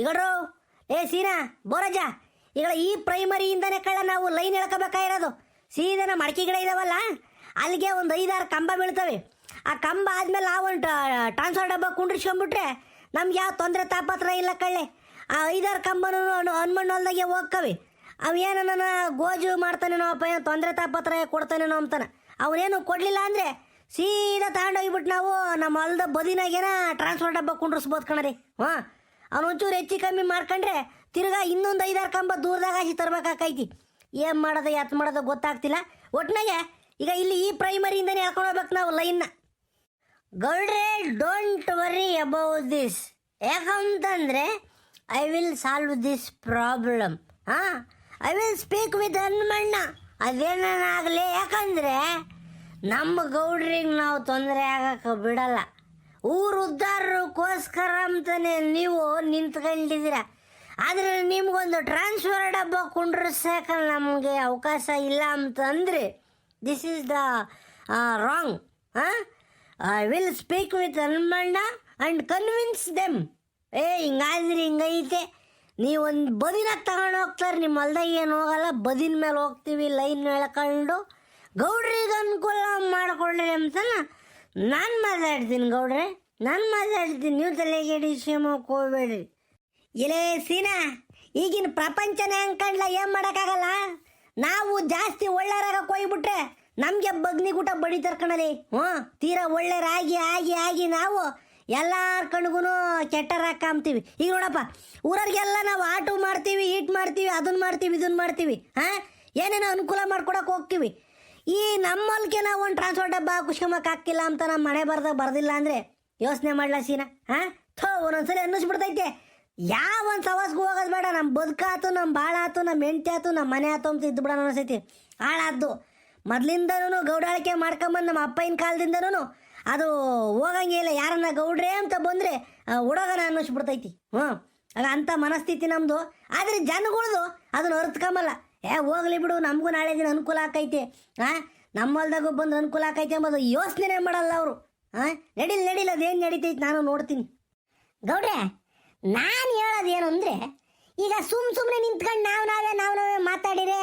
ಈಗಡ್ರು? ಏ, ಸೀನಾ, ಬೋರಜ್ಜ ಈಗ ಈ ಪ್ರೈಮರಿಯಿಂದನೇ ಕಳ್ಳ ನಾವು ಲೈನ್ ಎಳ್ಕೋಬೇಕಾಗಿರೋದು. ಸೀದನ ಮಡಕೆ ಗಿಡ ಇದಾವಲ್ಲ, ಅಲ್ಲಿಗೆ ಒಂದು ಐದಾರು ಕಂಬ ಬೀಳ್ತವೆ. ಆ ಕಂಬ ಆದ್ಮೇಲೆ ನಾವು ಒಂದು ಟ್ರಾನ್ಸ್ಫರ್ ಡಬ್ಬ ಕುಂಡ್ರಿಸ್ಕೊಂಡ್ಬಿಟ್ರೆ ನಮ್ಗೆ ಯಾವ ತೊಂದರೆ ತಾಪತ್ರ ಇಲ್ಲ ಕಳ್ಳೆ. ಆ ಐದಾರು ಕಂಬನೂ ಹನುಮಣ್ಣ ಹೊಲ್ದಾಗೆ ಹೋಗ್ಕವಿ ಅವೇನು ನನ್ನ ಗೋಜು ಮಾಡ್ತಾನೇನೋ ಅಪ್ಪ, ಏನು ತೊಂದರೆ ತಾಪತ್ರ ಕೊಡ್ತಾನೇನೋ ಅಂತಾನೆ. ಅವನೇನು ಕೊಡಲಿಲ್ಲ ಅಂದರೆ ಸೀದಾ ತಗೊಂಡೋಗ್ಬಿಟ್ಟು ನಾವು ನಮ್ಮ ಹೊಲ್ದ ಬದಿನಾಗೇನ ಟ್ರಾನ್ಸ್ಫರ್ ಡಬ್ಬ ಕುಂಡ್ರಿಸ್ಬೋದು ಕಣರಿ. ಹಾಂ ಅವ್ನು ಒಂಚೂರು ಹೆಚ್ಚು ಕಮ್ಮಿ ಮಾಡ್ಕೊಂಡ್ರೆ ತಿರ್ಗಾ ಇನ್ನೊಂದು ಐದಾರು ಕಂಬ ದೂರದಾಗ ಹಾಕಿ ತರ್ಬೇಕಾಕೈತಿ. ಏನು ಮಾಡೋದು, ಯಾತ್ ಮಾಡೋದು ಗೊತ್ತಾಗ್ತಿಲ್ಲ. ಒಟ್ಟಿನಾಗೆ ಈಗ ಇಲ್ಲಿ ಈ ಪ್ರೈಮರಿಯಿಂದನೇ ಹೇಳ್ಕೊಂಡು ಹೋಗ್ಬೇಕು ನಾವು ಲೈನ್ನ ಗೌಡ್ರೆ ಡೋಂಟ್ ವರಿ ಅಬೌಟ್ ದಿಸ್ ಯಾಕಂತಂದರೆ I will solve this problem ಹಾಂ? I will speak with Hanumanna. ಅದೇನಾಗಲಿ? ಯಾಕಂದರೆ, ನಮ್ಮ ಗೌಡ್ರಿಗೆ ನಾವು ತೊಂದರೆ ಆಗಕ್ಕೆ ಬಿಡಲ್ಲ. ಊರು ಉದ್ದಾರಕ್ಕೋಸ್ಕರ ಅಂತಾನೆ ನೀವು ನಿಂತ್ಕೊಂಡಿದ್ದೀರ. ಆದರೆ ನಿಮಗೊಂದು ಟ್ರಾನ್ಸ್ಫರ್ ಡಬ್ಬ ಕುಂಡ್ರಿಸಕ್ಕೆ ನಮಗೆ ಅವಕಾಶ ಇಲ್ಲ ಅಂತಂದ್ರೆ ದಿಸ್ ಈಸ್ ದ ರಾಂಗ್ ಹಾಂ I will speak with Hanumanna and convince them ಏ, ಹಿಂಗಾದ್ರೆ ಹಿಂಗೈತೆ. ನೀವು ಒಂದು ಬದಿನಾಗ ತಗೊಂಡು ಹೋಗ್ತಾರೆ. ನಿಮ್ಮ ಹೊಲ್ದಾಗ ಏನು ಹೋಗಲ್ಲ. ಬದಿನ ಮೇಲೆ ಹೋಗ್ತೀವಿ, ಲೈನ್ ಎಳ್ಕೊಂಡು ಗೌಡ್ರಿಗೆ ಅನುಕೂಲ ಮಾಡಿಕೊಳ್ಳಿ ಅಂತ ನಾನು ಮಾತಾಡ್ತೀನಿ ಗೌಡ್ರೆ, ನಾನು ಮಾತಾಡ್ತೀನಿ. ನೀವು ತಲೆಗೆ ಶಿವಮೊಗ್ಗ ಹೋಗ್ಬೇಡ್ರಿ ಇಲ್ಲೇ ಸೀನಾ, ಈಗಿನ ಪ್ರಪಂಚನೇ ಅಂಕಂಡ್ಲ ಏನು ಮಾಡೋಕ್ಕಾಗಲ್ಲ? ನಾವು ಜಾಸ್ತಿ ಒಳ್ಳೆಯರಾಗ ಕೊಯ್ಬಿಟ್ರೆ ನಮಗೆ ಬಗ್ನಿಗೂಟ ಬಡಿತಾರೆ ಕಣಲಿ ಹ್ಞೂ, ತೀರಾ ಒಳ್ಳೆಯರಾಗಿ ಆಗಿ ಆಗಿ ನಾವು ಎಲ್ಲಾರ ಕಣ್ಗೂ ಕೆಟ್ಟರಾಕಾಂತೀವಿ ಈಗ ನೋಡಪ್ಪ, ಊರವ್ರಿಗೆಲ್ಲ ನಾವು ಆಟೋ ಮಾಡ್ತೀವಿ, ಈಟ್ ಮಾಡ್ತೀವಿ ಅದನ್ನ ಮಾಡ್ತೀವಿ ಇದನ್ನ ಮಾಡ್ತೀವಿ, ಹಾಂ? ಏನೇನೋ ಅನುಕೂಲ ಮಾಡ್ಕೊಡಕ್ಕೆ ಹೋಗ್ತೀವಿ. ಈ ನಮ್ಮಲ್ಗೆ ನಾವು ಒಂದು ಟ್ರಾನ್ಸ್ಫರ್ ಡಬ್ಬ ಕುಶ್ಕಮಕ್ಕೆ ಹಾಕಿಲ್ಲ ಅಂತ ನಮ್ಮ ಮನೆ ಬರ್ದಾಗ ಬರ್ದಿಲ್ಲ ಅಂದರೆ ಯೋಚನೆ ಮಾಡ್ಲಾ ಸೀನಾ? ಹಾಂ? ಥೋ, ಒಂದೊಂದ್ಸಲಿ ಅನ್ನಿಸ್ಬಿಡ್ತೈತೆ. ಯಾವ ಒಂದು ಸವಾಸ್ಗೂ ಹೋಗೋದು ಬೇಡ. ನಮ್ಮ ಬದುಕಾತು ನಮ್ಮ ಬಾಳ ಆತು ನಮ್ಮ ಹೆಂಡತಿ ಆತು ನಮ್ಮ ಮನೆ ಆತು ಅಂತ ಇದ್ದು ಬಿಡೋಣ ಅನಿಸ್ತೈತಿ ಹಾಳಾದ್ದು. ಮೊದ್ಲಿಂದನೂ ಗೌಡಾಳಿಕೆ ಮಾಡ್ಕೊಂಬಂದು ನಮ್ಮ ಅಪ್ಪನ ಕಾಲದಿಂದನೂ ಅದು ಹೋಗಂಗೆ ಇಲ್ಲ. ಯಾರನ್ನ ಗೌಡ್ರೆ ಅಂತ ಬಂದರೆ ಹುಡುಗನ ಅನ್ನಿಸ್ಬಿಡ್ತೈತಿ. ಹ್ಞೂ ಆಗ ಅಂಥ ಮನಸ್ಥಿತಿ ನಮ್ಮದು ಆದರೆ ಜನಗಳ್ದು ಅದನ್ನು ಅರ್ತ್ಕೊಂಬಲ್ಲ. ಏ, ಹೋಗ್ಲಿ ಬಿಡು, ನಮಗೂ ನಾಳೆ ದಿನ ಅನುಕೂಲ ಆಕೈತೆ. ಹಾಂ ಹೊಲ್ದಾಗ ಬಂದು ಅನುಕೂಲ ಆಕೈತೆ ಎಂಬುದು ಯೋಚನೆ ಮಾಡಲ್ಲ ಅವರು. ಹಾಂ ನಡಿಲ್ ನಡಿಲ್ಲ ಅದೇನು ನಡೀತೈತೆ ನಾನು ನೋಡ್ತೀನಿ. ಗೌಡ್ರೆ, ನಾನು ಹೇಳೋದೇನು ಅಂದರೆ, ಈಗ ಸುಮ್ ಸುಮ್ಮನೆ ನಿಂತ್ಕೊಂಡು ನಾವು ನಾವೇ ನಾವು ನಾವೇ ಮಾತಾಡಿದ್ರೆ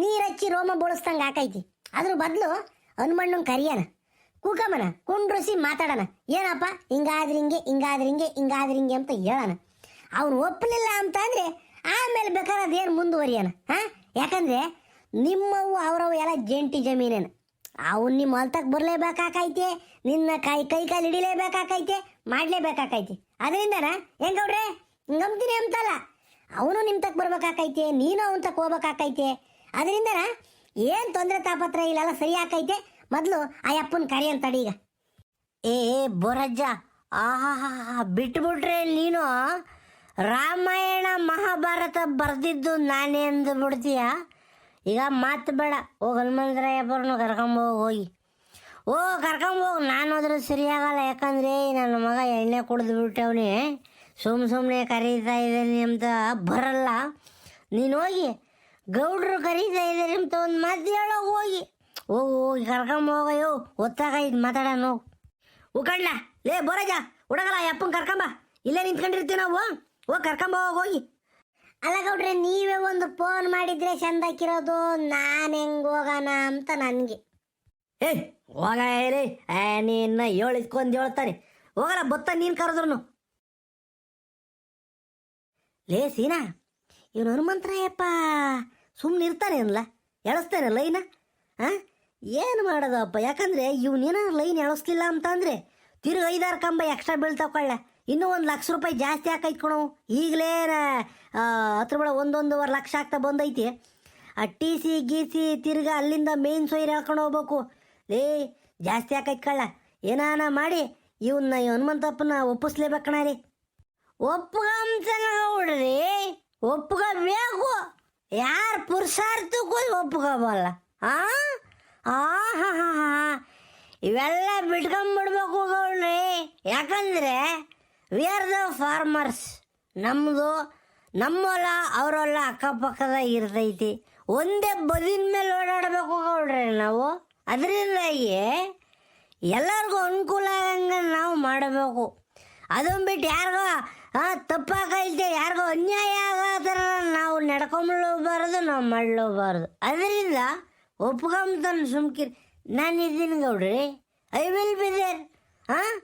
ನೀರು ಹಚ್ಚಿ ರೋಮ ಬೋಳಿಸ್ದಂಗೆ ಆಕೈತಿ. ಅದ್ರ ಬದಲು ಹನುಮಣ್ಣ ಕರಿಯನ ಕೂಕಮ್ಮನ, ಕುಂಡ್ರಿಸಿ ಮಾತಾಡೋಣ. ಏನಪ್ಪ? ಹಿಂಗಾದ್ರೆ ಹಿಂಗೆ ಹಿಂಗಾದ್ರೆ ಹಿಂಗೆ ಹಿಂಗಾದ್ರೆ ಹಿಂಗೆ ಅಂತ ಹೇಳೋಣ. ಅವನು ಒಪ್ಪಲಿಲ್ಲ ಅಂತ ಅಂದರೆ ಆಮೇಲೆ ಬೇಕಾದ್ರೆ ಅದೇನು ಮುಂದುವರಿಯೋಣ, ಹಾಂ? ಯಾಕಂದರೆ ನಿಮ್ಮವು ಅವರವು ಎಲ್ಲ ಜಂಟಿ ಜಮೀನೇನು. ಅವ್ನು ನಿಮ್ಮ ಹೊಲ್ತಕ್ಕೆ ಬರಲೇಬೇಕಾಕೈತೆ, ನಿನ್ನ ಕೈ ಕೈ ಕಾಲು ಹಿಡಿಲೇಬೇಕಾಕೈತೆ, ಮಾಡಲೇಬೇಕಾಕೈತೆ. ಅದರಿಂದ ಹೆಂಗೆ ಗೌಡ್ರೆ? ನಂಬ್ತೀನಿ ಅಂತಲ್ಲ. ಅವನು ನಿಮ್ಮ ತಕ್ಕ ಬರ್ಬೇಕಾಕೈತೆ, ನೀನು ಅವನ ತಕ್ಕ ಹೋಗ್ಬೇಕಾಕೈತೆ. ಅದರಿಂದ ಏನು ತೊಂದರೆ ತಾಪತ್ರ ಇಲ್ಲೆಲ್ಲ ಸರಿ ಆಕೈತೆ ಮೊದಲು ಆ ಅಪ್ಪನ ಕರಿ ಈಗ. ಏ ಬೊರಜ್ಜ ಆಹಾ ಬಿಟ್ಬಿಟ್ರೆ ನೀನು ರಾಮಾಯಣ ಮಹಾಭಾರತ ಬರೆದಿದ್ದು ನಾನೇ ಅಂದು ಬಿಡ್ತೀಯ? ಈಗ ಮಾತು ಬೇಡ. ಹೋಗಿ ಹನುಮಂತರಾಯಪ್ಪರನ್ನು ಕರ್ಕೊಂಬೋಗಿ ಹೋಗಿ ಓ ಕರ್ಕೊಂಬೋಗಿ ನಾನು ಹೋದ್ರೆ ಸರಿಯಾಗಲ್ಲ. ಯಾಕಂದ್ರೆ ನನ್ನ ಮಗ ಎಣ್ಣೆ ಕುಡಿದು ಬಿಟ್ಟವನೇ. ಸುಮ್ಮ ಸುಮ್ಮನೆ ಕರೀತಾ ಇದ್ದೀನಿ ಅಂತ ಬರಲ್ಲ. ನೀನು ಹೋಗಿ. ಗೌಡ್ರು ಕರೀತಾ ಇದ್ದಾರೆ ಅಂತ ಒಂದು ಮಾತು ಹೇಳೋ ಹೋಗಿ. ಹೋಗು, ಹೋಗಿ. ಕರ್ಕೊಂಬೋಗಯ್ಯೋ ಒತ್ತಾಗೈದು ಮಾತಾಡೋಣ ಹೋಗು. ಉಕಂಡ ಲೇ ಬೋರಜ ಹುಡುಗಲ್ಲ ಯಪ್ಪನ ಕರ್ಕೊಂಬ ಇಲ್ಲೇ ನಿಂತ್ಕೊಂಡಿರ್ತೀವಿ ನಾವು. ಹೋಗಿ ಕರ್ಕೊಂಬ ಹೋಗಿ. ಅಲ್ಲ ಗೌಡ್ರೆ, ನೀವೇ ಒಂದು ಫೋನ್ ಮಾಡಿದ್ರೆ ಚಂದಕ್ಕಿರೋದು ನಾನು ಹೆಂಗ್ ಹೋಗೋಣ ಅಂತ ನನಗೆ. ಏ ಹೋಗ ಹೇಳಿ. ಏ ನೀನ್ನ ಹೇಳಿಸ್ಕೊಂಡು ಹೇಳ್ತಾನೆ. ಹೋಗಲ್ಲ ಬತ್ತ ನೀನು ಕರೆದ್ರು ಲೇ, ಸೀನಾ, ಇವನು ಹನುಮಂತರಾಯಪ್ಪ ಸುಮ್ಮನೆ ಇರ್ತಾನೆ ಅನ್ಲ ಎಳಿಸ್ತಾನೆ ಲೈನ? ಹಾಂ ಏನು ಮಾಡೋದಪ್ಪ? ಯಾಕಂದ್ರೆ ಇವನೇನ ಲೈನ್ ಎಳಿಸ್ಲಿಲ್ಲ ಅಂತಂದ್ರೆ ತಿರುಗ ಐದಾರು ಕಂಬ ಎಕ್ಸ್ಟ್ರಾ ಬೀಳ್ತಾವಕೊಳ್ಳ ಇನ್ನೂ ಒಂದು ಲಕ್ಷ ರೂಪಾಯಿ ಜಾಸ್ತಿ ಹಾಕೈತ್ ಕಣು. ಈಗಲೇ ಹತ್ರ ಒಳಗೆ ಒಂದೊಂದುವರೆ ಲಕ್ಷ ಆಗ್ತಾ ಬಂದೈತಿ. ಆ ಟಿ ಸಿ ಗೀಸಿ ತಿರ್ಗಾ ಅಲ್ಲಿಂದ ಮೇನ್ ಸೊಯ್ರು ಹೇಳ್ಕೊಂಡು ಹೋಗ್ಬೇಕು. ಲೇ, ಜಾಸ್ತಿ ಹಾಕೈತ್ ಕಳ್ಳ. ಏನಾನ ಮಾಡಿ ಇವನ್ನ ಹನುಮಂತಪ್ಪನ ಒಪ್ಪಿಸ್ಲೇಬೇಕಣ ರೀ. ಒಪ್ಪಗಬೇಕು ಒಪ್ಕೋಬೇಕು ಯಾರು ಪುರುಷಾರ್ಥಕ್ಕೂ ಒಪ್ಕೋಬಲ್ಲ ಆ? ಹಾ ಹಾ ಹಾ. ಇವೆಲ್ಲ ಬಿಟ್ಕೊಂಬಿಡ್ಬೇಕು ಗೌಡ್ರಿ. ಯಾಕಂದ್ರೆ ವಿ ಆರ್ ದ ಫಾರ್ಮರ್ಸ್ ನಮ್ಮದು ನಮ್ಮೊಲ ಅವರೊಲ್ಲ ಅಕ್ಕಪಕ್ಕದ ಇರ್ತೈತಿ. ಒಂದೇ ಬದಿನ ಮೇಲೆ ಓಡಾಡಬೇಕು ನೋಡ್ರಿ ನಾವು. ಅದರಿಂದಾಗಿ ಎಲ್ಲರಿಗೂ ಅನುಕೂಲ ಆಗಂಗೆ ನಾವು ಮಾಡಬೇಕು. ಅದನ್ನು ಬಿಟ್ಟು ಯಾರಿಗೋ ತಪ್ಪಾಗೈತೆ, ಯಾರಿಗೋ ಅನ್ಯಾಯ ಆಗೋ ನಾವು ನಡ್ಕೊಂಬಲೂಬಾರ್ದು ನಾವು ಮಾಡಲೂಬಾರ್ದು. ಅದರಿಂದ ಒಪ್ಕೊಂಬ ಸುಮ್ಕಿರಿ. ನಾನು ಇದ್ದೀನಿ ಗೌಡ್ರಿ. ಐ ವಿಲ್ ಬಿ ದೇರ್ ಹಾಂ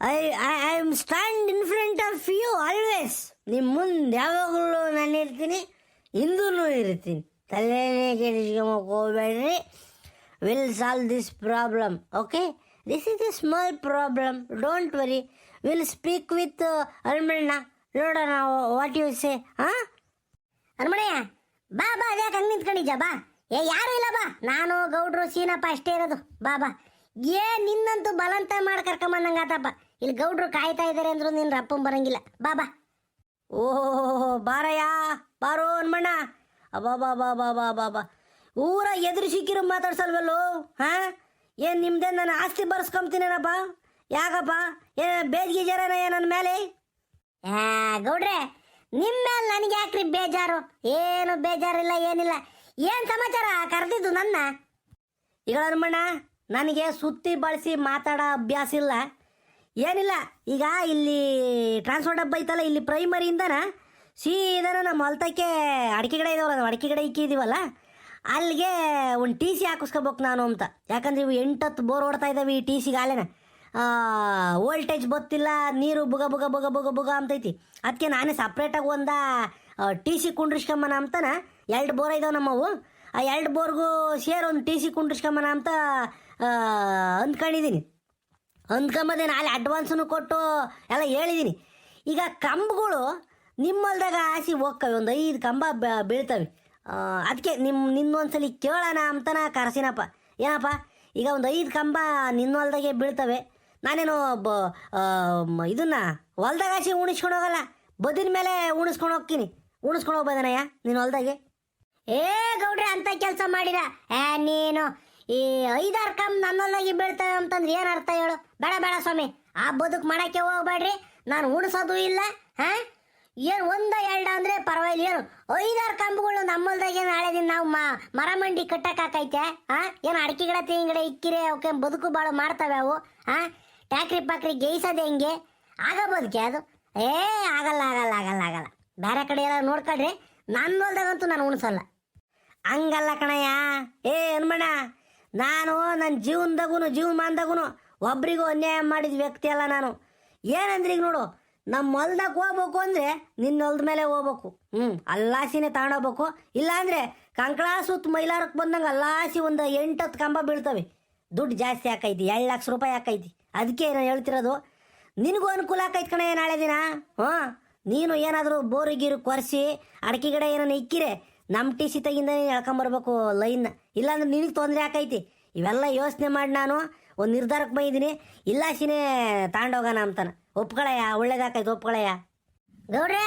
I I I am stand in front of you always ನಿಮ್ಮ ಮುಂದೆ ಯಾವಾಗಲೂ ನಾನು ಇರ್ತೀನಿ ಹಿಂದೂ ಇರ್ತೀನಿ. ತಲೆನೇ ಕೆಡಿಸ್ಕೊಂಬಕ್ಕೆ will solve this problem okay this is a small problem don't worry will speak with Almanna ನೋಡೋಣ ವಾಟ್ ಯು ಸೇ ಹಾಂ ಅಲ್ಮಣಯ್ಯ ಬಾ ಬಾ, ಅದ್ಯಾಕೆ ಹಂಗೆ ನಿಂತ್ಕೊಂಡಿದ್ಯಾ? ಬಾ. ಏ, ಯಾರು ಇಲ್ಲ, ಬಾ. ನಾನು ಗೌಡ್ರು, ಸೀನಪ್ಪ, ಅಷ್ಟೇ ಇರೋದು. ಬಾ ಬಾ. ಏ ನಿನ್ನಂತೂ ಬಲಂತ ಮಾಡಿ ಕರ್ಕೊಂಬಂದಂಗೆ ಆತಪ್ಪ ಇಲ್ಲಿ ಗೌಡ್ರು ಕಾಯ್ತಾ ಇದ್ದಾರೆ ಅಂದ್ರು ನಿನ್ನ ರಪ್ಪ ಬರಂಗಿಲ್ಲ. ಬಾ ಬಾ. ಓಹೋ ಬಾರಯ್ಯ. ಬಾರೋ ಅನ್ಮಣ್ಣ ಅಬಾ ಬಾ ಬಾ ಬಾ ಬಾ ಬಾ ಊರ ಎದುರು ಸಿಕ್ಕಿರು ಮಾತಾಡ್ಸಲ್ವಲ್ಲೋ ಹಾ? ಏನು ನಿಮ್ದೇ ನಾನು ಆಸ್ತಿ ಬರ್ಸ್ಕೊಂತೀನೇನಪ್ಪ ಯಾಕಪ್ಪ? ಏನ ಬೇಜಿಗೆ ಜರನ ನನ್ನ ಮೇಲೆ? ಆ, ಗೌಡ್ರೆ ನಿಮ್ಮ ಮೇಲೆ ನನಗೆ ಯಾಕ್ರಿ ಬೇಜಾರು? ಏನು ಬೇಜಾರಿಲ್ಲ ಏನಿಲ್ಲ. ಏನು ಸಮಾಚಾರ? ಕರೆದಿದ್ದು ನನ್ನ? ಈಗ ಹನುಮಣ್ಣ ನನಗೆ ಸುತ್ತಿ ಬಳಸಿ ಮಾತಾಡೋ ಅಭ್ಯಾಸ ಇಲ್ಲ. ಏನಿಲ್ಲ, ಈಗ ಇಲ್ಲಿ ಟ್ರಾನ್ಸ್ಫರ್ ಡಬ್ಬ ಐತಲ್ಲ, ಇಲ್ಲಿ ಪ್ರೈಮರಿಯಿಂದನ ಸೀದಾ ನಮ್ಮ ಹೊಲ್ತಕ್ಕೆ ಅಡಿಕೆ ಗಿಡ ಇದಾವಲ್ಲ, ನಾವು ಅಡಿಕೆ ಗಿಡ ಇಕ್ಕಿದೀವಲ್ಲ, ಅಲ್ಲಿಗೆ ಒಂದು ಟಿ ಸಿ ಹಾಕಿಸ್ಕೋಬೇಕು ನಾನು ಅಂತ. ಯಾಕಂದ್ರೆ ಇವು ಎಂಟತ್ತು ಬೋರ್ ಓಡ್ತಾ ಇದ್ದಾವೆ ಈ ಟಿ ಸಿಗೆ ಗಾಲೆನ. ವೋಲ್ಟೇಜ್ ಗೊತ್ತಿಲ್ಲ ನೀರು ಬುಗ ಬುಗ ಬುಗ ಬುಗ ಬುಗ ಅಂತೈತಿ. ಅದಕ್ಕೆ ನಾನೇ ಸಪ್ರೇಟಾಗಿ ಒಂದ ಟಿ ಸಿ ಕುಂಡ್ರಿಸ್ಕೊಂಬನ ಅಂತನ. ಎರಡು ಬೋರ್ ಇದಾವೆ ನಮ್ಮವು. ಆ, ಎರಡು ಬೋರ್ಗೂ ಸೇರ್ ಒಂದು ಟಿ ಸಿ ಕುಂಡ್ರಿಸ್ಕೊಂಬನ ಅಂತ ಅಂದ್ಕೊಂಡಿದ್ದೀನಿ ಅಂದ್ಕೊಂಬದೇನು ಅಲ್ಲಿ ಅಡ್ವಾನ್ಸನ್ನು ಕೊಟ್ಟು ಎಲ್ಲ ಹೇಳಿದ್ದೀನಿ ಈಗ ಕಂಬಗಳು ನಿಮ್ಮಲ್ದಾಗ ಆಸಿ ಹೋಗ್ತವೆ, ಒಂದು ಐದು ಕಂಬ ಬೀಳ್ತವೆ. ಅದಕ್ಕೆ ನಿಮ್ಮ ನಿನ್ನೊಂದ್ಸಲಿ ಕೇಳೋಣ ಅಂತನ ಕರೆಸಿನಪ್ಪ. ಏನಪ್ಪ? ಈಗ ಒಂದು ಐದು ಕಂಬ ನಿನ್ನ ಹೊಲ್ದಾಗೆ ಬೀಳ್ತವೆ. ನಾನೇನು ಬ ಇದನ್ನ ಹೊಲ್ದಾಗ ಆಸಿ ಉಣಿಸ್ಕೊಂಡು ಹೋಗಲ್ಲ, ಬದಿನ ಮೇಲೆ ಉಣಿಸ್ಕೊಂಡು ಹೋಗ್ತೀನಿ. ಉಣಿಸ್ಕೊಂಡು ಹೋಗ್ಬೋದನಯ್ಯ ನಿನ್ನ ಹೊಲ್ದಾಗೆ? ಏ ಗೌಡ್ರೆ, ಅಂತ ಕೆಲಸ ಮಾಡಿರ ಏ, ನೀನು ಈ ಐದಾರು ಕಮ್ ನನ್ನೊಳಗೆ ಬೀಳ್ತವೆ ಅಂತಂದ್ರೆ ಏನು ಅರ್ಥ ಹೇಳು? ಬೇಡ ಬೇಡ ಸ್ವಾಮಿ. ಆ ಬದುಕು ಮಾಡಕ್ಕೆ ಹೋಗ್ಬೇಡ್ರಿ. ನಾನು ಉಣಿಸೋದು ಇಲ್ಲ, ಹಾ? ಏನು ಒಂದ ಎರಡ ಅಂದ್ರೆ ಪರವಾಗಿಲ್ಲ. ಏನು, ಐದಾರು ಕಂಬಗಳು ನಮ್ಮಲ್ದಾಗೆ ನಾಳೆ ದಿನ ನಾವು ಮರ ಮಂಡಿ ಕಟ್ಟಕ್ಕಾಕೈತೆ ಹಾ? ಏನು ಅಡಿಕೆ ಗಿಡ ತೆಂಗಿನ ಗಿಡ ಇಕ್ಕಿರೆ ಅವಕ್ಕೆ ಬದುಕು ಭಾಳ ಮಾಡ್ತವೆ ಅವು, ಹಾ? ಟ್ಯಾಕ್ರಿ ಪಾಕ್ರಿ ಗೇಯ್ಸೋದು ಹೆಂಗೆ? ಆಗಬೋದಕ್ಕೆ ಅದು? ಏ, ಆಗಲ್ಲ ಆಗಲ್ಲ ಆಗಲ್ಲ ಆಗಲ್ಲ. ಬೇರೆ ಕಡೆ ಎಲ್ಲ ನೋಡ್ಕೊಳ್ರಿ. ನನ್ನ ಹೊಲ್ದಾಗಂತೂ ನಾನು ಉಣಿಸಲ್ಲ. ಹಂಗಲ್ಲ ಕಣಯ್ಯ. ಏ, ಹನುಮಣ್ಣ ನಾನು ನನ್ನ ಜೀವನದಾಗೂ ಜೀವಮಾನದಾಗೂ ಒಬ್ರಿಗೂ ಅನ್ಯಾಯ ಮಾಡಿದ ವ್ಯಕ್ತಿ ಅಲ್ಲ ನಾನು. ಏನಂದ್ರೆ ಈಗ ನೋಡು ನಮ್ಮ ಹೊಲ್ದಾಗ ಹೋಗ್ಬೇಕು ಅಂದರೆ ನಿನ್ನ ಹೊಲ್ದ ಮೇಲೆ ಹೋಗ್ಬೇಕು. ಹ್ಞೂ ಅಲ್ಲಾಸಿನೇ ತಗೊಂಡೋಗ್ಬೇಕು. ಇಲ್ಲಾಂದರೆ ಕಂಕಳ ಸುತ್ತ ಮೈಲಾರಕ್ಕೆ ಬಂದಂಗೆ ಅಲ್ಲಾಸಿ ಒಂದು ಎಂಟತ್ತು ಕಂಬ ಬೀಳ್ತವೆ. ದುಡ್ಡು ಜಾಸ್ತಿ ಹಾಕೈತಿ ಎರಡು ಲಕ್ಷ ರೂಪಾಯಿ ಹಾಕೈತಿ ಅದಕ್ಕೆ ನಾನು ಹೇಳ್ತಿರೋದು, ನಿನಗೂ ಅನುಕೂಲ ಆಕೈತಿ ಕಣ ನಾಳೆ ದಿನ? ಹ್ಞೂ ನೀನು ಏನಾದರೂ ಬೋರು ಗೀರು ಕೊರೆಸಿ, ಅಡಕೆ ಗಿಡ ಏನೋ ಇಕ್ಕಿರೆ ನಮ್ಮ ಟಿ ಸಿ ತೆಗಿಂದ ಎಳ್ಕೊಂಬರ್ಬೇಕು ಲೈನ್ನ ಇಲ್ಲಾಂದ್ರೆ ನಿನಗೆ ತೊಂದರೆ ಆಕೈತಿ ಇವೆಲ್ಲ ಯೋಚನೆ ಮಾಡಿ ನಾನು ಒಂದು ನಿರ್ಧಾರಕ್ಕೆ ಇಲ್ಲ ಶಿನೇ ತಾಂಡೋಗೋಣ ಅಂತಾನೆ. ಒಪ್ಕೊಳಯ್ಯ, ಒಳ್ಳೇದಾಕೈತಿ, ಒಪ್ಕೊಳಯ್ಯ. ಗೌಡ್ರೆ,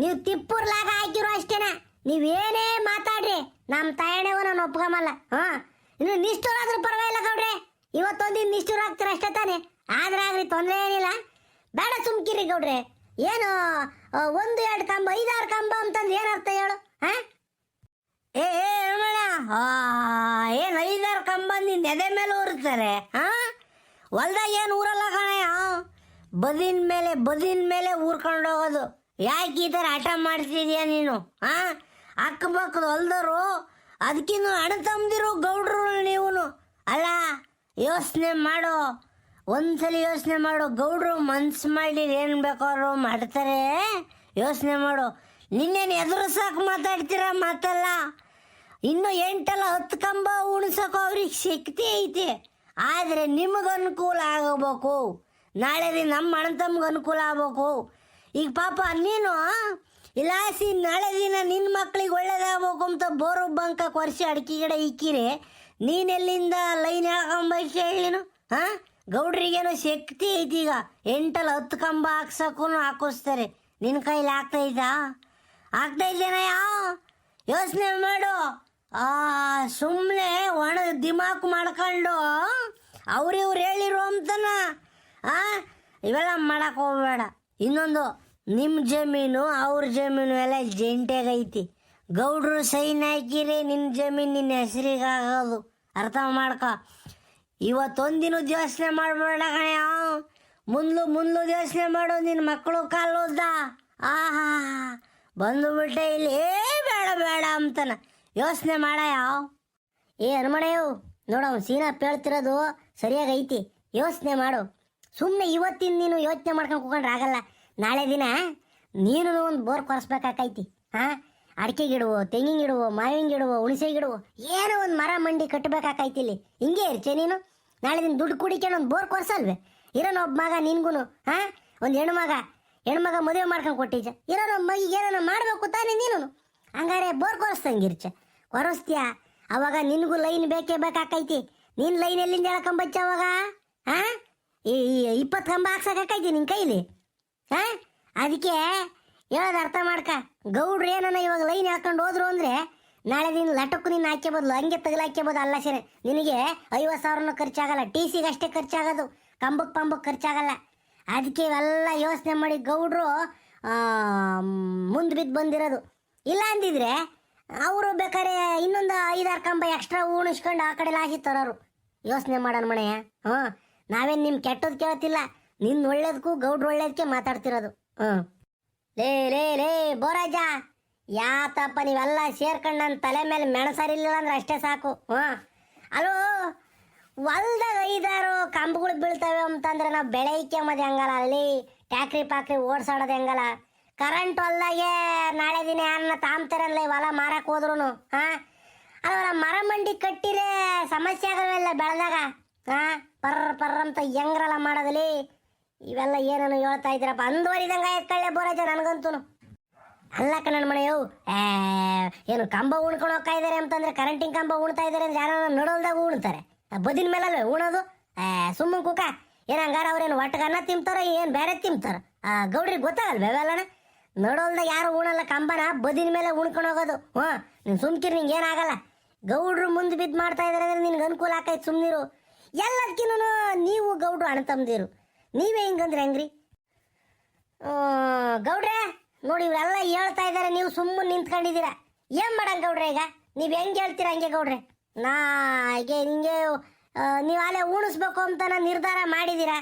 ನೀವು ತಿಪ್ಪುರ್ಲಾಗ ಹಾಕಿರೋ ಅಷ್ಟೇನ? ನೀವೇನೇ ಮಾತಾಡ್ರಿ ನಮ್ಮ ತಾಯಣೆವು ನಾನು ಒಪ್ಕೊಂಬಲ್ಲ ಹಾ? ಇನ್ನು ನಿಷ್ಠೂರಾದ್ರೂ ಪರವಾಗಿಲ್ಲ ಗೌಡ್ರೆ. ಇವತ್ತೊಂದಿನ ನಿಷ್ಠೂರ ಆಗ್ತೀರ ಅಷ್ಟೇ ತಾನೆ? ಆದ್ರೆ ಆಗ್ರಿ ತೊಂದರೆ ಏನಿಲ್ಲ. ಬೇಡ ಸುಮ್ಕಿರಿ ಗೌಡ್ರೆ. ಏನು ಒಂದು, ಎರಡು ಕಂಬ, ಐದಾರು ಕಂಬ ಅಂತಂದು ಏನು ಅರ್ಥ ಹೇಳು ಹಾ ಏ ಏ ರಮಣ ಏನು ಐದಾರು ಎದೆ ಮೇಲೆ ಊರ್ತಾರೆ ಹಾ ಹೊಲ್ದಾಗ ಏನು ಊರಲ್ಲ ಕಣಯ್ಯ ಬದಿನ ಮೇಲೆ ಬದಿನ ಮೇಲೆ ಊರ್ಕೊಂಡು ಹೋಗೋದು. ಯಾಕೆ ಈ ಥರ ಹಠ ಮಾಡ್ತಿದ್ಯಾ ನೀನು ಹಾ ಅಕ್ಕಪಕ್ಕದ ಹೊಲ್ದವರು ಅದಕ್ಕಿನ್ನು ಹಣ ತಮ್ಮದಿರು ಗೌಡ್ರು ನೀವು ಅಲ್ಲ, ಯೋಚನೆ ಮಾಡೋ, ಒಂದ್ಸಲಿ ಯೋಚನೆ ಮಾಡು ಗೌಡ್ರು ಮನ್ಸು ಮಾಡಿ ಏನು ಬೇಕಾದ್ರು ಮಾಡ್ತಾರೆ. ಯೋಚನೆ ಮಾಡು, ನಿನ್ನೇನು ಎದುರು ಸಾಕು ಮಾತಾಡ್ತೀರಾ ಮಾತಲ್ಲ? ಇನ್ನು ಎಂಟಲ್ಲ ಹತ್ತು ಕಂಬ ಉಣಿಸೋಕೆ ಅವ್ರಿಗೆ ಶಕ್ತಿ ಐತೆ. ಆದರೆ ನಿಮಗೆ ಅನುಕೂಲ ಆಗಬೇಕು. ನಾಳೆ ದಿನ ನಮ್ಮ ಅಣ್ಣ ತಮ್ಗೆ ಅನುಕೂಲ ಆಗಬೇಕು. ಈಗ ಪಾಪ ನೀನು ಇಲಾಸಿ ನಾಳೆ ದಿನ ನಿನ್ನ ಮಕ್ಳಿಗೆ ಒಳ್ಳೇದಾಗಬೇಕು ಅಂತ ಬೋರು ಬಂಕ ಕೊರ್ಸಿ ಅಡಿಕೆ ಗಿಡ ಇಕ್ಕಿರಿ. ನೀನೆಲ್ಲಿಂದ ಲೈನ್ ಹಾಕೊಂಬೈತಿ ಹೇಳಿನು ಹಾಂ ಗೌಡ್ರಿಗೇನೋ ಶಕ್ತಿ ಐತಿ ಈಗ. ಎಂಟಲ್ಲ ಹತ್ತು ಕಂಬ ಹಾಕ್ಸಕ್ಕೂ ಹಾಕಿಸ್ತಾರೆ ನಿನ್ನ ಕೈಲಿ ಆಗ್ತೈತಾ ಆಗ್ತಾ ಯಾ ಯೋಚನೆ ಮಾಡು. ಆ ಸುಮ್ಮನೆ ಒಣ ದಿಮಾಕು ಮಾಡ್ಕೊಂಡು ಅವ್ರಿವ್ರು ಹೇಳಿರೋ ಅಂತನ ಆ, ಇವೆಲ್ಲ ಮಾಡಕ್ಕೆ ಹೋಗ್ಬೇಡ. ಇನ್ನೊಂದು ನಿಮ್ಮ ಜಮೀನು, ಅವ್ರ ಜಮೀನು ಎಲ್ಲ ಜಂಟೆಗೈತಿ. ಗೌಡ್ರು ಸೈನ್ ಹಾಕಿರಿ ನಿನ್ನ ಜಮೀನು ನಿನ್ನ ಹೆಸರಿಗಾಗೋದು. ಅರ್ಥ ಮಾಡ್ಕೊ. ಇವತ್ತೊಂದಿನ ಯೋಚನೆ ಮಾಡಬೇಡ ಕಣಯ್ಯ ಮುಂದ್ಲು ಮುಂದ್ಲು ಯೋಚನೆ ಮಾಡು ನಿನ್ನ ಮಕ್ಕಳು ಉದ್ದ ಆಹಾ ಬಂದು ಬಿಟ್ಟೆ ಇಲ್ಲಿ ಬೇಡ ಬೇಡ ಅಂತಾನ. ಯೋಚನೆ ಮಾಡ ಯಾವ ಏ ಹನುಮಣಯ್ಯವು ನೋಡವ್ ಸೀನಾ ಪೇಳ್ತಿರೋದು ಸರಿಯಾಗಿ ಐತಿ ಯೋಚನೆ ಮಾಡು. ಸುಮ್ಮನೆ ಇವತ್ತಿನ ನೀನು ಯೋಚನೆ ಮಾಡ್ಕೊಂಡು ಕೂಕೊಂಡ್ರೆ ಆಗಲ್ಲ. ನಾಳೆ ದಿನ ನೀನು ಒಂದು ಬೋರ್ ಕೊರೆಸ್ಬೇಕಾಕೈತಿ. ಹಾಂ ಅಡಿಕೆ ಗಿಡವು ತೆಂಗಿನ ಗಿಡವು ಮಾವಿನ ಗಿಡವು ಹುಣಸೆ ಗಿಡವು ಏನೋ ಒಂದು ಮರ ಮಂಡಿ ಕಟ್ಟಬೇಕಾಕೈತಿ ಇಲ್ಲಿ. ಹಿಂಗೆ ಇರ್ಚೆ ನೀನು? ನಾಳೆ ದಿನ ದುಡ್ಡು ಕುಡಿಕೊಂಡು ಒಂದು ಬೋರ್ ಕೊರ್ಸಲ್ವೇ? ಇರೋನ ಒಬ್ಬ ಮಗ ನಿನ್ಗೂ ಹಾಂ ಒಂದು ಹೆಣ್ಮಗ ಹೆಣ್ಮಗ ಮದುವೆ ಮಾಡ್ಕೊಂಡು ಕೊಟ್ಟಿದ್ದ. ಇರೋನ ಮಗಿಗೆ ಏನೋ ಮಾಡಬೇಕು ತಾನೇ ನೀನು ಹಂಗಾರೆ ಬೋರ್ ಕೊರಸ್ತಂಗಿರ್ಚ ಕೊರಸ್ತೀಯ? ಅವಾಗ ನಿನಗೂ ಲೈನ್ ಬೇಕೇ ಬೇಕಾಕೈತಿ. ನಿನ್ನ ಲೈನ್ ಎಲ್ಲಿಂದ ಹೇಳಕಂಬಚ್ಚ ಅವಾಗ? ಹಾಂ ಈ ಇಪ್ಪತ್ತು ಕಂಬ ಹಾಕ್ಸಕೈತಿ ನಿನ್ನ ಕೈಲಿ? ಹಾ ಅದಕ್ಕೆ ಹೇಳೋದು ಅರ್ಥ ಮಾಡ್ಕ. ಗೌಡ್ರು ಏನನ್ನ ಇವಾಗ ಲೈನ್ ಹಾಕೊಂಡು ಹೋದ್ರು ಅಂದರೆ ನಾಳೆ ದಿನ ಲಟಕ್ಕೂ ನಿನ್ನ ಹಾಕೇ ಬದಲು, ಹಂಗೆ ತಗಲಾಕ್ಯಬೋದು ಅಲ್ಲ ಸರಿ. ನಿನಗೆ ಐವತ್ತು ಸಾವಿರನೂ ಖರ್ಚಾಗಲ್ಲ, ಟಿ ಸಿಗೆ ಅಷ್ಟೇ ಖರ್ಚಾಗೋದು. ಕಂಬಕ್ಕೆ ಪಂಬಕ್ಕೆ ಖರ್ಚಾಗಲ್ಲ. ಅದಕ್ಕೆ ಇವೆಲ್ಲ ಯೋಚನೆ ಮಾಡಿ ಗೌಡ್ರು ಮುಂದೆ ಬಿದ್ದು ಬಂದಿರೋದು. ಇಲ್ಲ ಅಂದಿದ್ರೆ ಅವರು ಬೇಕಾದ್ರೆ ಇನ್ನೊಂದು ಐದಾರು ಕಂಬ ಎಕ್ಸ್ಟ್ರಾ ಉಣಿಸ್ಕೊಂಡು ಆ ಕಡೆ ಲಾಸಿ ತರೋರು. ಯೋಚನೆ ಮಾಡೋಣ ಮಣೆಯ ಹ್ಞೂ. ನಾವೇನು ನಿಮ್ಮ ಕೆಟ್ಟದ್ದು ಕೇಳ್ತಿಲ್ಲ ನಿನ್ನ ಒಳ್ಳೇದಕ್ಕೂ ಗೌಡ್ರ ಒಳ್ಳೇದಕ್ಕೆ ಮಾತಾಡ್ತಿರೋದು, ಹ್ಞೂ. ಲೇ ಲೇ ಲೇ, ಬೋರಾಜ, ಯಾತಪ್ಪ, ನೀವೆಲ್ಲ ಸೇರ್ಕೊಂಡು ನನ್ನ ತಲೆ ಮೇಲೆ ಮೆಣಸಾರಿಲ್ಲ ಅಂದ್ರೆ ಅಷ್ಟೇ ಸಾಕು, ಹ್ಞೂ. ಅಲೋ, ಹೊಲ್ದಾಗ ಐದಾರು ಕಂಬಗಳು ಬೀಳ್ತವೆ ಅಂತಂದ್ರೆ ನಾವು ಬೆಳೆ ಇಕ್ಕೊಂಬದು ಹೆಂಗಲ್ಲ, ಅಲ್ಲಿ ಟ್ಯಾಕ್ರಿ ಪಾಕ್ರಿ ಓಡ್ಸಾಡೋದು ಹೆಂಗಲ್ಲ. ಕರೆಂಟ್ ಹೊಲ್ದಾಗೆ ನಾಳೆ ದಿನ ಯಾರನ್ನ ತಾಂಬ್ತಾರಲ್ಲ ಈ ಹೊಲ ಮಾರಕ್ಕೆ ಹೋದ್ರು ಹಾಂ ಅಲ್ಲ ಮರ ಮಂಡಿ ಕಟ್ಟಿರೆ ಸಮಸ್ಯೆ ಆಗಲ್ವಲ್ಲ ಬೆಳೆದಾಗ ಹಾಂ ಪರ್ರ ಪರ್ರ ಅಂತ ಹೆಂಗ್ರಲ್ಲ ಮಾಡೋದಲ್ಲಿ ಇವೆಲ್ಲ ಏನನ್ನು ಹೇಳ್ತಾ ಇದ್ದೀರಪ್ಪ? ಅಂದುವರಿದಂಗೆ ಎತ್ಕೊಳ್ಳೆ ಬೋರಜ ನನಗಂತೂ ಅಲ್ಲ ಕಣ್ಣ ಮನೆಯವು ಏನು ಕಂಬ ಉಣ್ಕೊಂಡು ಹೋಗ್ತಾ ಇದ್ದಾರೆ ಅಂತಂದ್ರೆ ಕರೆಂಟಿನ ಕಂಬ ಉಣ್ತಾ ಇದ್ದಾರೆ ಅಂದ್ರೆ ಯಾರು ನಡೋಲ್ದಾಗ ಉಣ್ತಾರೆ. ಬದಿನ ಮೇಲಲ್ವೇ ಉಣೋದು? ಸುಮ್ಮನೆ ಕುಕ. ಏನು ಹಂಗಾರ ಅವ್ರೇನು ಒಟ್ಟಗನ್ನ ತಿಂತಾರ, ಏನು ಬೇರೆ ತಿಂತಾರ? ಗೌಡ್ರಿಗೆ ಗೊತ್ತಾಗಲ್ವ ಇವೆಲ್ಲನ? ನಡೋಲ್ದಾಗ ಯಾರು ಉಣಲ್ಲ ಕಂಬನ? ಬದಿನ ಮೇಲೆ ಉಣ್ಕೊಂಡು ಹೋಗೋದು. ಹ್ಞೂ, ನೀನು ಸುಮ್ಕಿರ್, ನಿಂಗೆ ಏನಾಗಲ್ಲ ಗೌಡ್ರು ಮುಂದೆ ಬಿದ್ದು ಮಾಡ್ತಾ ಇದ್ರೆ ಅಂದ್ರೆ ನಿನ್ಗೆ ಅನುಕೂಲ ಆಕೈತೆ ಸುಮ್ಮನಿರು ಎಲ್ಲದಕ್ಕಿನ್ನೂ ನೀವು ಗೌಡ್ರು ಅಣ್ಣ ತಮ್ಮದಿರು ನೀವೇ ಹಿಂಗಂದ್ರೆ ಹೆಂಗ್ರಿ? ಗೌಡ್ರೆ, ನೋಡಿ ಇವರೆಲ್ಲ ಹೇಳ್ತಾ ಇದ್ದಾರೆ ನೀವು ಸುಮ್ಮನೆ ನಿಂತ್ಕೊಂಡಿದ್ದೀರಾ ಏನು ಮಾಡಂಗ ಗೌಡ್ರೆ ಈಗ? ನೀವು ಹೆಂಗೆ ಹೇಳ್ತೀರಾ ಹಂಗೆ ಗೌಡ್ರೆ? ನಾ ಹೀಗೆ ಹಿಂಗೆ ನೀವು ಅಲ್ಲೇ ಉಣಿಸ್ಬೇಕು ಅಂತ ನಾನು ನಿರ್ಧಾರ ಮಾಡಿದ್ದೀರಾ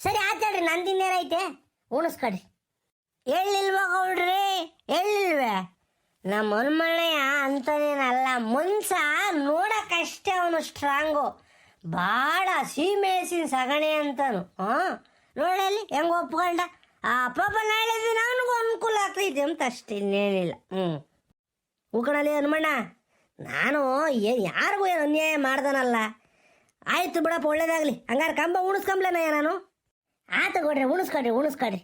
ಸರಿ ಆಯ್ತು ಹೇಳ್ರಿ, ನಂದಿನ್ನೇನೈತೆ? ಉಣಿಸ್ಕೊಡ್ರಿ. ಹೇಳಿಲ್ವಾ ಗೌಡ್ರಿ? ಹೇಳಿಲ್ವೇ ನಮ್ಮ ಹನುಮಣ್ಣಯ್ಯ ಅಂತನೇನಲ್ಲ ಮುನ್ಸ ನೋಡಕ್ಕಷ್ಟೇ ಅವನು ಸ್ಟ್ರಾಂಗು ಭಾಳ ಸೀಮೆಸಿನ ಸಗಣಿ ಅಂತನು. ಹಾಂ ನೋಡಲ್ಲಿ ಹೆಂಗೆ ಒಪ್ಕೊಂಡ? ಆ ಪಾಪ ಅವನಿಗೂ ಅನುಕೂಲ ಆಗ್ತೈತೆ ಅಂತ ಅಷ್ಟೇ ಇನ್ನೇನಿಲ್ಲ ಹ್ಞೂ ಉಕಣಲ್ಲಿ ಹನುಮಣ್ಣ. ನಾನು ಏನು ಯಾರಿಗೂ ಏನು ಅನ್ಯಾಯ ಮಾಡ್ದನಲ್ಲ. ಆಯ್ತು ಬಿಡಪ್ಪ, ಒಳ್ಳೇದಾಗಲಿ. ಹಂಗಾರೆ ಕಂಬ ಉಣಿಸ್ಕೊಂಬ್ಲೇನಯ್ಯ ನಾನು? ಆಯ್ತು ಕೊಡ್ರಿ ಉಣಿಸ್ಕೊಡ್ರಿ ಉಣಿಸ್ಕೊಡ್ರಿ